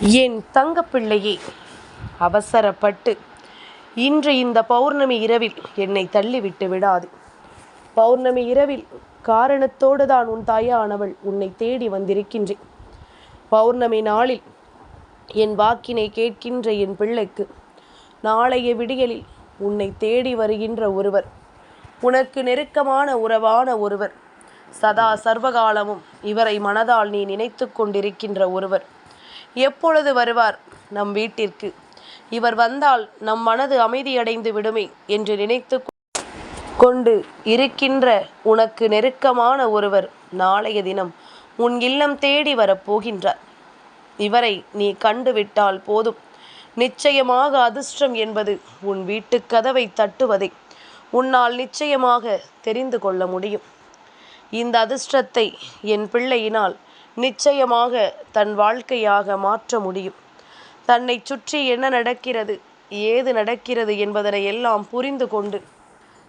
என் தங்கப்பிள்ளையே அவசரப்பட்டு. இன்று இந்த பௌர்ணமி இரவில் என்னை தள்ளிவிட்டு விடாது. பௌர்ணமி இரவில் காரணத்தோடு தான் உன் தாயானவள் உன்னை தேடி வந்திருக்கின்றேன். பௌர்ணமி நாளில் என் வாக்கினை கேட்கின்ற என் பிள்ளைக்கு நாளைய விடியலில் உன்னை தேடி வருகின்ற ஒருவர் உனக்கு நெருக்கமான உறவான ஒருவர் சதா சர்வகாலமும் இவரை மனதால் நீ நினைத்து கொண்டிருக்கின்ற ஒருவர். எப்பொழுது வருவார் நம் வீட்டிற்கு? இவர் வந்தால் நம் மனது அமைதியடைந்து விடுமே என்று நினைத்து கொண்டு இருக்கின்ற உனக்கு நெருக்கமான ஒருவர் நாளைய தினம் உன் இல்லம் தேடி வரப்போகின்றார் இவரை நீ கண்டுவிட்டால் போதும். நிச்சயமாக அதிர்ஷ்டம் என்பது உன் வீட்டு கதவை தட்டுவதை. உன்னால் நிச்சயமாக தெரிந்து கொள்ள முடியும். இந்த அதிர்ஷ்டத்தை என் பிள்ளையினால் நிச்சயமாக தன் வாழ்க்கையாக மாற்ற முடியும். தன்னை சுற்றி என்ன நடக்கிறது ஏது நடக்கிறது என்பதனை எல்லாம் புரிந்து கொண்டு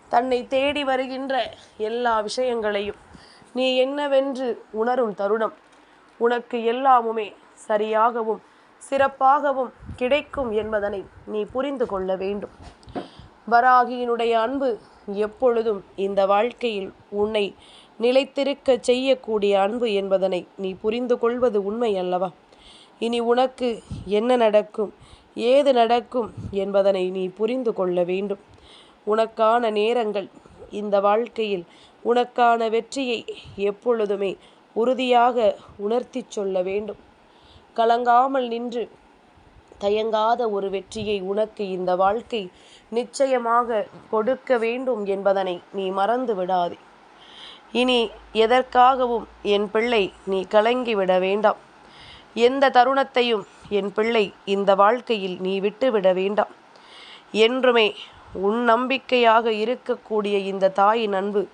தன்னை தேடி வருகின்ற எல்லா விஷயங்களையும் நீ என்னவென்று உணரும் தருணம். உனக்கு எல்லாமுமே சரியாகவும் சிறப்பாகவும் கிடைக்கும் என்பதனை நீ புரிந்து கொள்ள வேண்டும். வராகியினுடைய அன்பு எப்பொழுதும் இந்த வாழ்க்கையில் உன்னை நிலைத்திருக்க செய்யக்கூடிய அன்பு என்பதனை நீ புரிந்து கொள்வது உண்மை அல்லவா? இனி உனக்கு என்ன நடக்கும்? ஏது நடக்கும் என்பதனை நீ புரிந்து கொள்ள வேண்டும். உனக்கான நேரங்கள் இந்த வாழ்க்கையில் உனக்கான வெற்றியை எப்பொழுதுமே உறுதியாக உணர்த்தி சொல்ல வேண்டும். கலங்காமல் நின்று தயங்காத ஒரு வெற்றியை உனக்கு இந்த வாழ்க்கை நிச்சயமாக கொடுக்க வேண்டும் என்பதனை நீ மறந்து விடாதே. இனி எதற்காகவும் என் பிள்ளை நீ கலங்கிவிட வேண்டாம். எந்த தருணத்தையும் என் பிள்ளை இந்த வாழ்க்கையில் நீ விட்டுவிட வேண்டாம். என்றுமே உன் நம்பிக்கையாக இருக்கக்கூடிய இந்த தாயின் அன்பு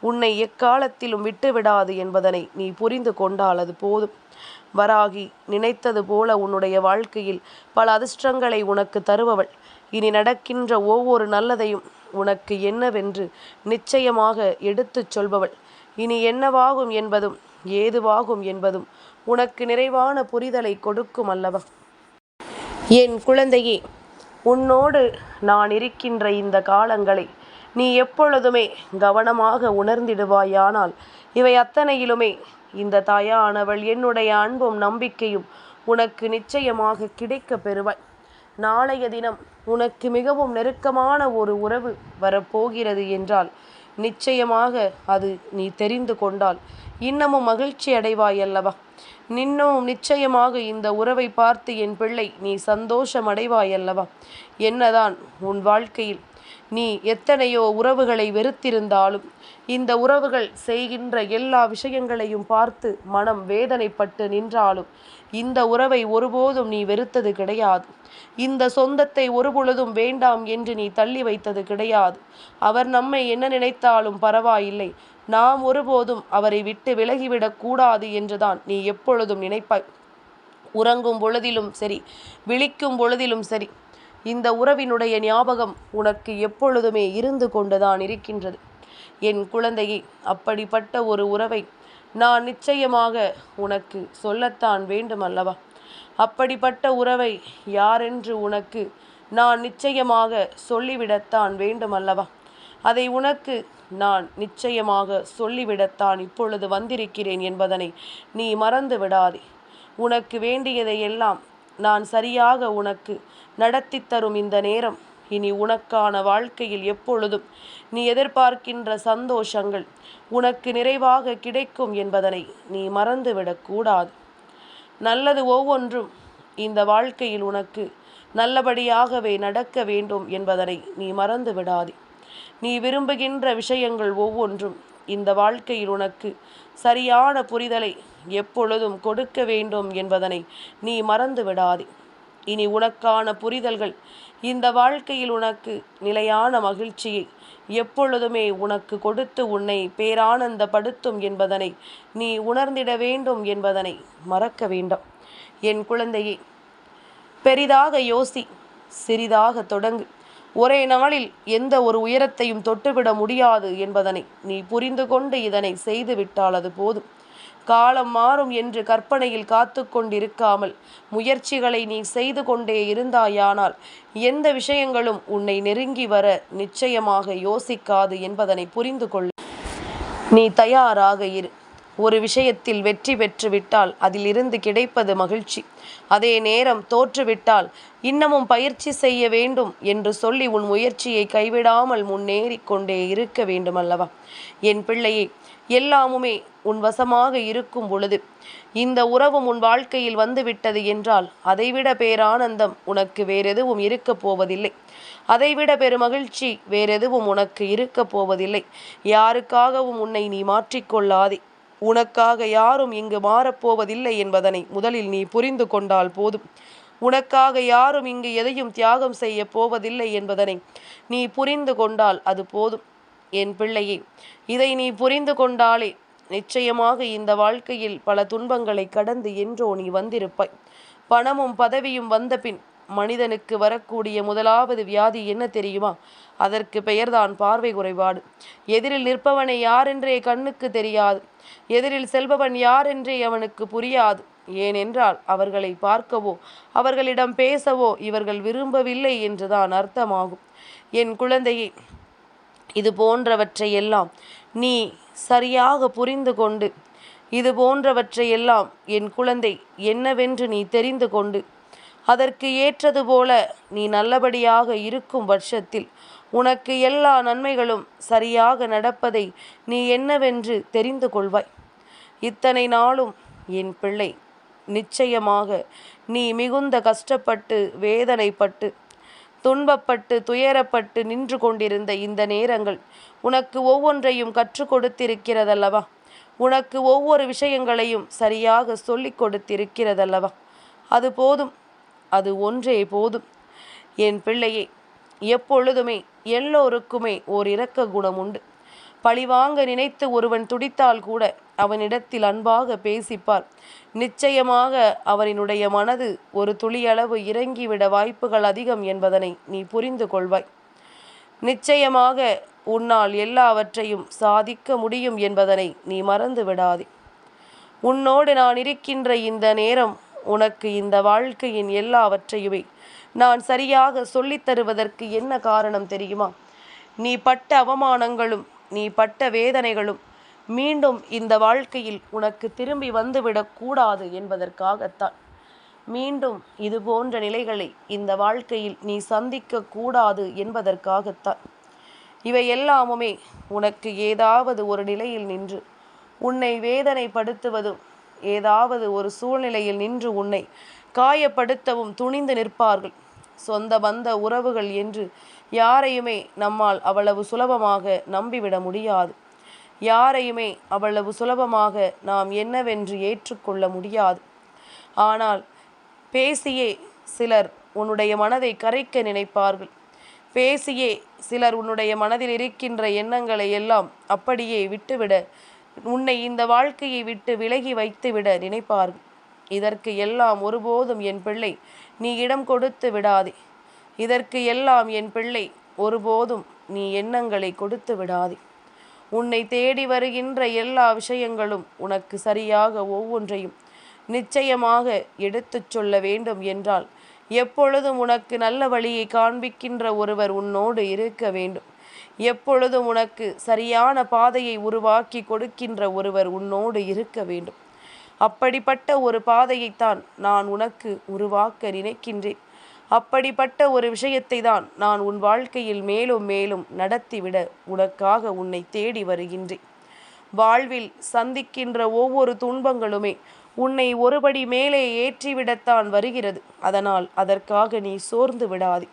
உன்னை எக்காலத்திலும் விட்டுவிடாது என்பதனை நீ புரிந்து கொண்டால் அது போதும். வராகி நினைத்தது போல உன்னுடைய வாழ்க்கையில் பல அதிர்ஷ்டங்களை உனக்கு தருபவள். இனி நடக்கின்ற ஒவ்வொரு நல்லதையும் உனக்கு என்னவென்று நிச்சயமாக எடுத்துச் சொல்பவள். இனி என்னவாகும் என்பதும் ஏதுவாகும் என்பதும் உனக்கு நிறைவான புரிதலை கொடுக்கும் அல்லவா? என் குழந்தையே உன்னோடு நான் இருக்கின்ற இந்த காலங்களை நீ எப்பொழுதுமே கவனமாக உணர்ந்திடுவாயானால் இவை அத்தனையிலுமே இந்த தாயானவள் என்னுடைய அன்பும் நம்பிக்கையும் உனக்கு நிச்சயமாக கிடைக்க பெறுவாய். நாளைய தினம் உனக்கு மிகவும் நெருக்கமான ஒரு உறவு வரப்போகிறது என்றால் நிச்சயமாக அது நீ தெரிந்து கொண்டால். இன்னமும் மகிழ்ச்சி அடைவாய் அல்லவா? நின்னும் நிச்சயமாக இந்த உறவை பார்த்து என் பிள்ளை நீ சந்தோஷம் அடைவாய் அல்லவா? என்னதான் உன் வாழ்க்கையில் நீ எத்தனையோ உறவுகளை வெறுத்திருந்தாலும் இந்த உறவுகள் செய்கின்ற எல்லா விஷயங்களையும் பார்த்து மனம் வேதனைப்பட்டு நின்றாலும் இந்த உறவை ஒருபோதும் நீ வெறுத்தது கிடையாது. இந்த சொந்தத்தை ஒருபொழுதும் வேண்டாம் என்று நீ தள்ளி வைத்தது கிடையாது. அவர் நம்மை என்ன நினைத்தாலும் பரவாயில்லை. நாம் ஒருபோதும் அவரை விட்டு விலகிவிடக் கூடாது என்றுதான் நீ எப்பொழுதும் நினைப்பாய். உறங்கும் பொழுதிலும் சரி விழிக்கும் பொழுதிலும் சரி இந்த உறவினுடைய ஞாபகம் உனக்கு எப்பொழுதுமே இருந்து கொண்டுதான் இருக்கின்றது. என் குழந்தையை அப்படிப்பட்ட ஒரு உறவை நான் நிச்சயமாக உனக்கு சொல்லத்தான் வேண்டும் அல்லவா அப்படிப்பட்ட உறவை யாரென்று உனக்கு நான் நிச்சயமாக சொல்லிவிடத்தான் வேண்டும் அல்லவா அதை உனக்கு நான் நிச்சயமாக சொல்லிவிடத்தான் இப்பொழுது வந்திருக்கிறேன் என்பதனை நீ மறந்து விடாதே உனக்கு வேண்டியதை எல்லாம் நான் சரியாக உனக்கு நடத்தி தரும் இந்த நேரம். இனி உனக்கான வாழ்க்கையில் எப்பொழுதும் நீ எதிர்பார்க்கின்ற சந்தோஷங்கள் உனக்கு நிறைவாக கிடைக்கும் என்பதனை நீ மறந்துவிடக்கூடாது நல்லது ஒவ்வொன்றும் இந்த வாழ்க்கையில் உனக்கு நல்லபடியாகவே நடக்க வேண்டும் என்பதனை நீ மறந்து விடாதே நீ விரும்புகின்ற விஷயங்கள் ஒவ்வொன்றும் இந்த வாழ்க்கையில் உனக்கு சரியான புரிதலை எப்பொழுதும் கொடுக்க வேண்டும் என்பதனை நீ மறந்து விடாதே இனி உனக்கான புரிதல்கள் இந்த வாழ்க்கையில் உனக்கு நிலையான மகிழ்ச்சியை எப்பொழுதுமே உனக்கு கொடுத்து உன்னை பேரானந்தப்படுத்தும் என்பதனை நீ உணர்ந்திட வேண்டும் என்பதனை மறக்க வேண்டாம். என் குழந்தையே பெரிதாக யோசி சிறிதாக தொடங்கு. ஒரே நாளில் எந்த ஒரு உயரத்தையும் தொட்டுவிட முடியாது என்பதனை நீ புரிந்து கொண்டு இதனை செய்துவிட்டால் அது போதும். காலம் மாறும் என்று கற்பனையில் காத்து கொண்டிருக்காமல் முயற்சிகளை நீ செய்து கொண்டே இருந்தாயானால் எந்த விஷயங்களும் உன்னை நெருங்கி வர நிச்சயமாக யோசிக்காது என்பதனை புரிந்து கொள். நீ தயாராக இரு. ஒரு விஷயத்தில் வெற்றி பெற்றுவிட்டால் அதிலிருந்து கிடைப்பது மகிழ்ச்சி. அதே நேரம் தோற்றுவிட்டால் இன்னமும் பயிற்சி செய்ய வேண்டும் என்று சொல்லி உன் முயற்சியை கைவிடாமல் முன்னேறி கொண்டே இருக்க வேண்டும் அல்லவா என் பிள்ளையே எல்லாமுமே உன் வசமாக இருக்கும் பொழுது இந்த உறவும் உன் வாழ்க்கையில் வந்துவிட்டது என்றால் அதைவிட பேரானந்தம் உனக்கு வேறெதுவும் இருக்கப் போவதில்லை. அதைவிட பெருமகிழ்ச்சி வேறெதுவும் உனக்கு இருக்கப் போவதில்லை. யாருக்காகவும் உன்னை நீ மாற்றிக்கொள்ளாதே உனக்காக யாரும் இங்கு மாறப்போவதில்லை என்பதனை முதலில் நீ புரிந்து கொண்டால் போதும். உனக்காக யாரும் இங்கு எதையும் தியாகம் செய்ய போவதில்லை என்பதனை நீ புரிந்து கொண்டால் அது போதும். என் பிள்ளையே இதை நீ புரிந்து கொண்டாலே நிச்சயமாக இந்த வாழ்க்கையில் பல துன்பங்களை கடந்து என்றோ நீ வந்திருப்பாய். பணமும் பதவியும் வந்தபின் மனிதனுக்கு வரக்கூடிய முதலாவது வியாதி என்ன தெரியுமா? அதற்கு பெயர்தான் பார்வை குறைபாடு. எதிரில் நிற்பவனை யாரென்றே கண்ணுக்கு தெரியாது. எதிரில் செல்பவன் யார் என்றே அவனுக்கு புரியாது. ஏனென்றால் அவர்களை பார்க்கவோ அவர்களிடம் பேசவோ இவர்கள் விரும்பவில்லை என்றுதான் அர்த்தமாகும். என் குழந்தையை இது போன்றவற்றையெல்லாம் நீ சரியாக புரிந்து கொண்டு இது போன்றவற்றையெல்லாம் என் குழந்தை என்னவென்று நீ தெரிந்து கொண்டு அதற்கு ஏற்றது போல நீ நல்லபடியாக இருக்கும் வருஷத்தில் உனக்கு எல்லா நன்மைகளும் சரியாக நடப்பதை நீ என்னவென்று தெரிந்து கொள்வாய். இத்தனை நாளும் என் பிள்ளை நிச்சயமாக நீ மிகுந்த கஷ்டப்பட்டு வேதனைப்பட்டு துன்பப்பட்டு துயரப்பட்டு நின்று கொண்டிருந்த இந்த நேரங்கள் உனக்கு ஒவ்வொன்றையும் கற்றுக் கொடுத்திருக்கிறதல்லவா? உனக்கு ஒவ்வொரு விஷயங்களையும் சரியாக சொல்லிக் கொடுத்திருக்கிறதல்லவா? அது போதும். அது ஒன்றே போதும். என் பிள்ளையே எப்பொழுதுமே எல்லோருக்குமே ஓர் இரக்க குணம் உண்டு. பழிவாங்க நினைத்து ஒருவன் துடித்தால் கூட அவனிடத்தில் அன்பாக பேசிப்பார். நிச்சயமாக அவரினுடைய மனது ஒரு துளியளவு இறங்கிவிட வாய்ப்புகள் அதிகம் என்பதனை நீ புரிந்து கொள்வாய். நிச்சயமாக உன்னால் எல்லாவற்றையும் சாதிக்க முடியும் என்பதனை நீ மறந்து விடாதே. உன்னோடு நான் இருக்கின்ற இந்த நேரம் உனக்கு இந்த வாழ்க்கையின் எல்லாவற்றையுமே நான் சரியாக சொல்லித் தருவதற்கு என்ன காரணம் தெரியுமா? நீ பட்ட அவமானங்களும் நீ பட்ட வேதனைகளும் மீண்டும் இந்த வாழ்க்கையில் உனக்கு திரும்பி வந்துவிடக் கூடாது என்பதற்காகத்தான். மீண்டும் இது போன்ற நிலைகளை இந்த வாழ்க்கையில் நீ சந்திக்க கூடாது என்பதற்காகத்தான். இவை எல்லாமுமே உனக்கு ஏதாவது ஒரு நிலையில் நின்று உன்னை வேதனைப்படுத்துவதும் ஏதாவது ஒரு சூழ்நிலையில் நின்று உன்னை காயப்படுத்தவும் துணிந்து நிற்பார்கள். சொந்த பந்த உறவுகள் என்று யாரையுமே நம்மால் அவ்வளவு சுலபமாக நம்பிவிட முடியாது. யாரையுமே அவ்வளவு சுலபமாக நாம் என்னவென்று ஏற்றுக்கொள்ள முடியாது. ஆனால் பேசியே சிலர் உன்னுடைய மனதை கரைக்க நினைப்பார்கள். பேசியே சிலர் உன்னுடைய மனதில் இருக்கின்ற எண்ணங்களை எல்லாம் அப்படியே விட்டுவிட உன்னை இந்த வாழ்க்கையை விட்டு விலகி வைத்துவிட நினைப்பார். இதற்கு எல்லாம் ஒருபோதும் என் பிள்ளை நீ இடம் கொடுத்து விடாதே. இதற்கு எல்லாம் என் பிள்ளை ஒருபோதும் நீ எண்ணங்களை கொடுத்து விடாதே. உன்னை தேடி வருகின்ற எல்லா விஷயங்களும் உனக்கு சரியாக ஒவ்வொன்றையும் நிச்சயமாக எடுத்துச் சொல்ல வேண்டும் என்றால் எப்பொழுதும் உனக்கு நல்ல வழியை காண்பிக்கின்ற ஒருவர் உன்னோடு இருக்க வேண்டும். எப்பொழுதும் உனக்கு சரியான பாதையை உருவாக்கி கொடுக்கின்ற ஒருவர் உன்னோடு இருக்க வேண்டும். அப்படிப்பட்ட ஒரு பாதையைத்தான் நான் உனக்கு உருவாக்க நினைக்கின்றேன். அப்படிப்பட்ட ஒரு விஷயத்தை தான் நான் உன் வாழ்க்கையில் மேலும் மேலும் நடத்திவிட உனக்காக உன்னை தேடி வருகின்றேன். வாழ்வில் சந்திக்கின்ற ஒவ்வொரு துன்பங்களுமே உன்னை ஒருபடி மேலே ஏற்றிவிடத்தான் வருகிறது. அதனால் அதற்காக நீ சோர்ந்து விடாதே.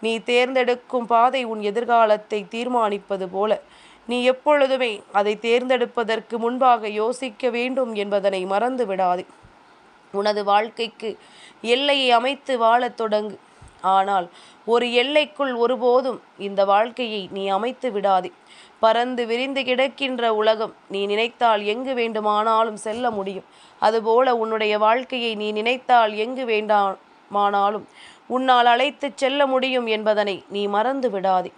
நீ தேர்ந்தெடுக்கும் பாதை உன் எதிர்காலத்தை தீர்மானிப்பது போல. நீ எப்பொழுதுமே அதை தேர்ந்தெடுப்பதற்கு முன்பாக யோசிக்க வேண்டும் என்பதனை மறந்து விடாதே. உனது வாழ்க்கைக்கு எல்லையை அமைத்து வாழத் தொடங்கு. ஆனால் ஒரு எல்லைக்குள் ஒருபோதும் இந்த வாழ்க்கையை நீ அமைத்து விடாதே. பறந்து விரிந்து கிடக்கின்ற உலகம் நீ நினைத்தால் எங்கு வேண்டுமானாலும் செல்ல முடியும். அதுபோல உன்னுடைய வாழ்க்கையை நீ நினைத்தால் எங்கு வேண்டாமானாலும் உன்னால் அழைத்து செல்ல முடியும் என்பதனை நீ மறந்து விடாதே.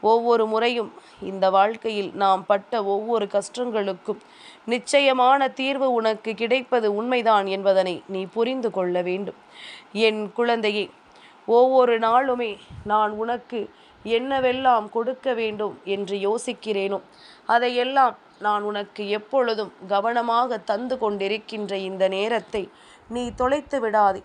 ஒவ்வொரு முறையும் இந்த வாழ்க்கையில் நாம் பட்ட ஒவ்வொரு கஷ்டங்களுக்கும் நிச்சயமான தீர்வு உனக்கு கிடைப்பது உண்மைதான் என்பதனை நீ புரிந்து கொள்ள வேண்டும். என் குழந்தையே ஒவ்வொரு நாளுமே நான் உனக்கு என்னவெல்லாம் கொடுக்க வேண்டும் என்று யோசிக்கிறேனோ அதையெல்லாம் நான் உனக்கு எப்பொழுதும் கவனமாக தந்து கொண்டிருக்கின்ற இந்த நேரத்தை நீ தொலைத்து விடாதே.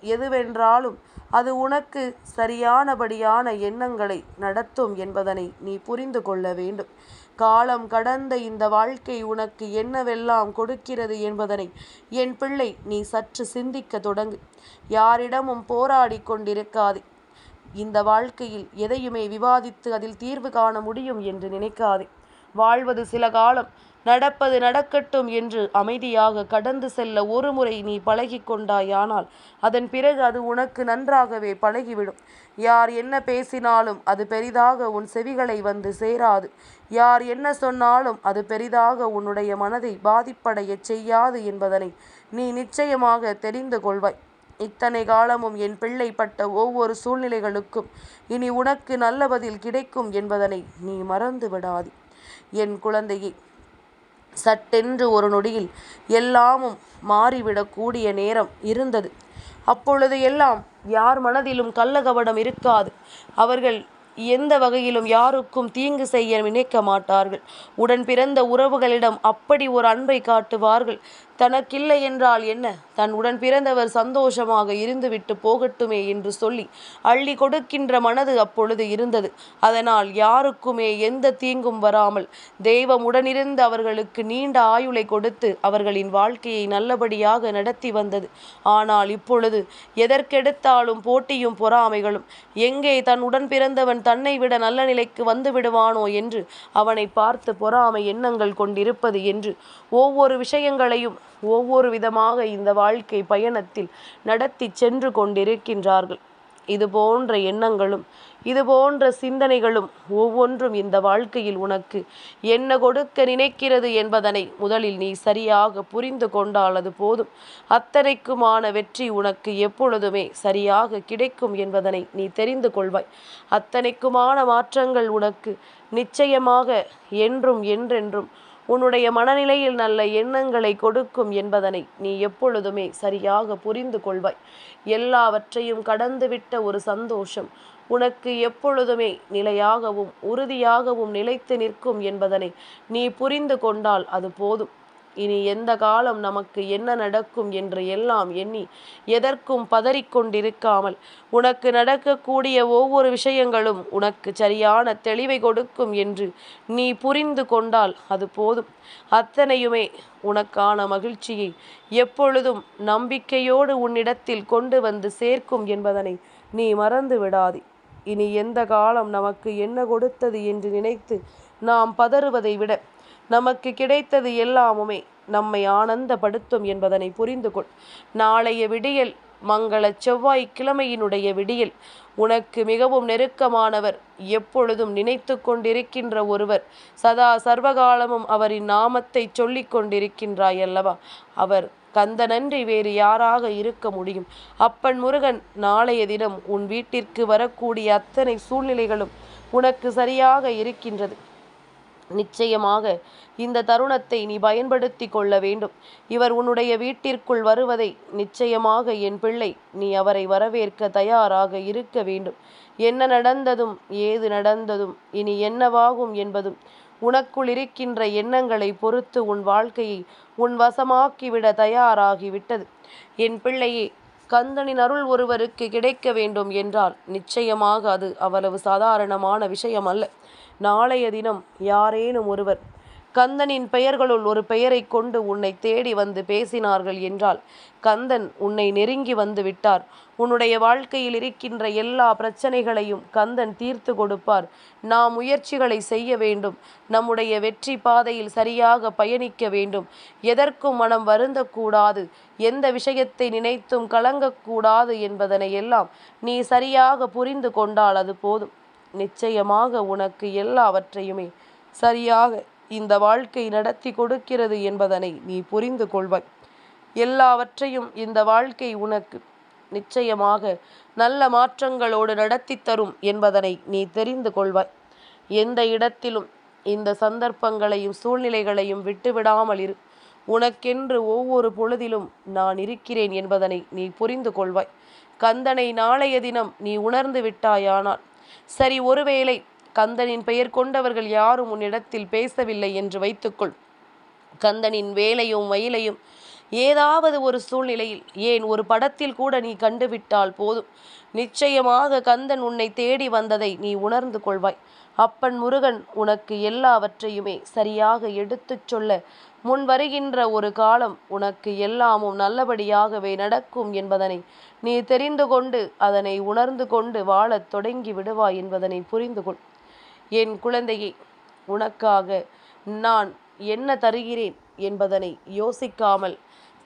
எதுவென்றாலும் அது உனக்கு சரியானபடியான எண்ணங்களை நடத்தும் என்பதனை நீ புரிந்து கொள்ள வேண்டும். காலம் கடந்த இந்த வாழ்க்கை உனக்கு என்னவெல்லாம் கொடுக்கிறது என்பதனை என் பிள்ளை நீ சற்று சிந்திக்க தொடங்கு. யாரிடமும் போராடி கொண்டிருக்காதே. இந்த வாழ்க்கையில் எதையுமே விவாதித்து அதில் தீர்வு காண முடியும் என்று நினைக்காதே. வாழ்வது சில காலம் நடப்பது நடக்கட்டும் என்று அமைதியாக கடந்து செல்ல ஒரு முறை நீ பழகி கொண்டாயானால் அதன் பிறகு அது உனக்கு நன்றாகவே பழகிவிடும். யார் என்ன பேசினாலும் அது பெரிதாக உன் செவிகளை வந்து சேராது. யார் என்ன சொன்னாலும் அது பெரிதாக உன்னுடைய மனதை பாதிப்படைய செய்யாது என்பதனை நீ நிச்சயமாக தெரிந்து கொள்வாய். இத்தனை காலமும் என் பிள்ளை பட்ட ஒவ்வொரு சூழ்நிலைகளுக்கும் இனி உனக்கு நல்ல பதில் கிடைக்கும் என்பதனை நீ மறந்து விடாது என் குழந்தையை சட்டென்று ஒரு நொடியில் எல்லாமும் மாறிவிடக்கூடிய நேரம் இருந்தது. அப்பொழுது எல்லாம் யார் மனதிலும் கள்ளகபடம் இருக்காது. அவர்கள் எந்த வகையிலும் யாருக்கும் தீங்கு செய்ய நினைக்க மாட்டார்கள். உடன் பிறந்த உறவுகளிடம் அப்படி ஒரு அன்பை காட்டுவார்கள். தனக்கில்லை என்றால் என்ன? தன் உடன் பிறந்தவர் சந்தோஷமாக இருந்துவிட்டு போகட்டுமே என்று சொல்லி அள்ளி கொடுக்கின்ற மனது அப்பொழுது இருந்தது. அதனால் யாருக்குமே எந்த தீங்கும் வராமல் தெய்வம் உடனிருந்து அவர்களுக்கு நீண்ட ஆயுளை கொடுத்து அவர்களின் வாழ்க்கையை நல்லபடியாக நடத்தி வந்தது. ஆனால் இப்பொழுது எதற்கெடுத்தாலும் போட்டியும் பொறாமைகளும் எங்கே தன் உடன் பிறந்தவன் தன்னை விட நல்ல நிலைக்கு வந்து விடுவானோ என்று அவனை பார்த்து பொறாமை எண்ணங்கள் கொண்டிருப்பது என்று ஒவ்வொரு விஷயங்களையும் ஒவ்வொரு விதமாக இந்த வாழ்க்கை பயணத்தில் நடத்தி சென்று கொண்டிருக்கின்றார்கள். இது போன்ற எண்ணங்களும் இது போன்ற சிந்தனைகளும் ஒவ்வொன்றும் இந்த வாழ்க்கையில் உனக்கு என்ன கொடுக்க நினைக்கிறது என்பதனை முதலில் நீ சரியாக புரிந்து கொண்டால் அது போதும். அத்தனைக்குமான வெற்றி உனக்கு எப்பொழுதுமே சரியாக கிடைக்கும் என்பதனை நீ தெரிந்து கொள்வாய். அத்தனைக்குமான மாற்றங்கள் உனக்கு நிச்சயமாக என்றும் என்றென்றும் உன்னுடைய மனநிலையில் நல்ல எண்ணங்களை கொடுக்கும் என்பதனை நீ எப்பொழுதுமே சரியாக புரிந்து கொள்வாய். எல்லாவற்றையும் கடந்துவிட்ட ஒரு சந்தோஷம் உனக்கு எப்பொழுதுமே நிலையாகவும் உறுதியாகவும் நிலைத்து நிற்கும் என்பதனை நீ புரிந்து கொண்டால் அது போதும். இனி எந்த காலம் நமக்கு என்ன நடக்கும் என்று எல்லாம் எண்ணி எதற்கும் பதறிக்கொண்டிருக்காமல் உனக்கு நடக்கக்கூடிய ஒவ்வொரு விஷயங்களும் உனக்கு சரியான தெளிவை கொடுக்கும் என்று நீ புரிந்து கொண்டால் அது போதும். அத்தனையுமே உனக்கான மகிழ்ச்சியை எப்பொழுதும் நம்பிக்கையோடு உன்னிடத்தில் கொண்டு வந்து சேர்க்கும் என்பதனை நீ மறந்து விடாதே. இனி எந்த காலம் நமக்கு என்ன கொடுத்தது என்று நினைத்து நாம் பதறுவதை விட நமக்கு கிடைத்தது எல்லாமுமே நம்மை ஆனந்தப்படுத்தும் என்பதனை புரிந்து கொள் நாளைய விடியல் மங்கள செவ்வாய் கிழமையினுடைய விடியல். உனக்கு மிகவும் நெருக்கமானவர் எப்பொழுதும் நினைத்து கொண்டிருக்கின்ற ஒருவர். சதா சர்வகாலமும் அவரின் நாமத்தை சொல்லிக் கொண்டிருக்கின்றாய் அல்லவா? அவர் கந்தனன்றி வேறு யாராக இருக்க முடியும்? அப்பன் முருகன் நாளைய தினம் உன் வீட்டிற்கு வரக்கூடிய அத்தனை சூழ்நிலைகளும் உனக்கு சரியாக இருக்கின்றது. நிச்சயமாக இந்த தருணத்தை நீ பயன்படுத்தி கொள்ள வேண்டும். இவர் உன்னுடைய வீட்டிற்குள் வருவதை நிச்சயமாக என் பிள்ளை நீ அவரை வரவேற்க தயாராக இருக்க வேண்டும். என்ன நடந்ததும் ஏது நடந்ததும் இனி என்னவாகும் என்பதும் உனக்குள் இருக்கின்ற எண்ணங்களை பொறுத்து உன் வாழ்க்கையை உன் வசமாக்கிவிட தயாராகிவிட்டது. என் பிள்ளையே கந்தனின் அருள் ஒருவருக்கு கிடைக்க வேண்டும் என்றால் நிச்சயமாக அது அவ்வளவு சாதாரணமான விஷயம் அல்ல நாளைய தினம் யாரேனும் ஒருவர் கந்தனின் பெயர்களுள் ஒரு பெயரை கொண்டு உன்னை தேடி வந்து பேசினார்கள் என்றால் கந்தன் உன்னை நெருங்கி வந்து விட்டார். உன்னுடைய வாழ்க்கையில் இருக்கின்ற எல்லா பிரச்சனைகளையும் கந்தன் தீர்த்து கொடுப்பார். நாம் முயற்சிகளை செய்ய வேண்டும். நம்முடைய வெற்றி பாதையில் சரியாக பயணிக்க வேண்டும். எதற்கும் மனம் வருந்தக்கூடாது. எந்த விஷயத்தை நினைத்தும் கலங்கக்கூடாது என்பதனை எல்லாம் நீ சரியாக புரிந்து கொண்டால் அது போதும். நிச்சயமாக உனக்கு எல்லாவற்றையுமே சரியாக இந்த வாழ்க்கை நடத்தி கொடுக்கிறது என்பதனை நீ புரிந்து கொள்வாய். எல்லாவற்றையும் இந்த வாழ்க்கை உனக்கு நிச்சயமாக நல்ல மாற்றங்களோடு நடத்தி தரும் என்பதனை நீ தெரிந்து கொள்வாய். எந்த இடத்திலும் இந்த சந்தர்ப்பங்களையும் சூழ்நிலைகளையும் விட்டுவிடாமல் இரு. உனக்கென்று ஒவ்வொரு பொழுதிலும் நான் இருக்கிறேன் என்பதனை நீ புரிந்து கொள்வாய். கந்தனை நாளைய தினம் நீ உணர்ந்து விட்டாயானால் சரி ஒருவேளை கந்தனின் பெயர் கொண்டவர்கள் யாரும் உன்னிடத்தில் பேசவில்லை என்று வைத்துக்கொள். கந்தனின் வேலையும் மயிலையும் ஏதாவது ஒரு சூழ்நிலையில் ஏன் ஒரு படத்தில் கூட நீ கண்டுவிட்டால் போதும். நிச்சயமாக கந்தன் உன்னை தேடி வந்ததை நீ உணர்ந்து கொள்வாய். அப்பன் முருகன் உனக்கு எல்லாவற்றையுமே சரியாக எடுத்துச் சொல்ல முன் வருகின்ற ஒரு காலம் உனக்கு எல்லாமும் நல்லபடியாகவே நடக்கும் என்பதனை நீ தெரிந்து கொண்டு அதனை உணர்ந்து கொண்டு வாழத் தொடங்கி விடுவாய் என்பதனை புரிந்து கொள். என் குழந்தையை உனக்காக நான் என்ன தருகிறேன் என்பதனை யோசிக்காமல்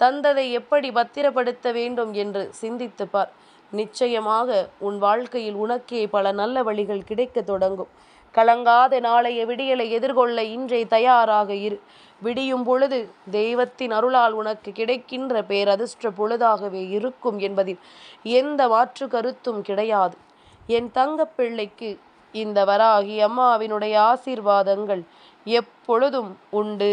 தந்ததை எப்படி பத்திரப்படுத்த வேண்டும் என்று சிந்தித்து பார். நிச்சயமாக உன் வாழ்க்கையில் உனக்கே பல நல்ல வழிகள் கிடைக்க தொடங்கும். கலங்காத நாளைய விடியலை எதிர்கொள்ள இன்றே தயாராக இரு. விடியும் பொழுது தெய்வத்தின் அருளால் உனக்கு கிடைக்கின்ற பேரதிர்ஷ்ட பொழுதாகவே இருக்கும் என்பதில் எந்த மாற்று கருத்தும் கிடையாது. என் தங்கப்பிள்ளைக்கு இந்த வராகி அம்மாவினுடைய ஆசீர்வாதங்கள் எப்பொழுதும் உண்டு.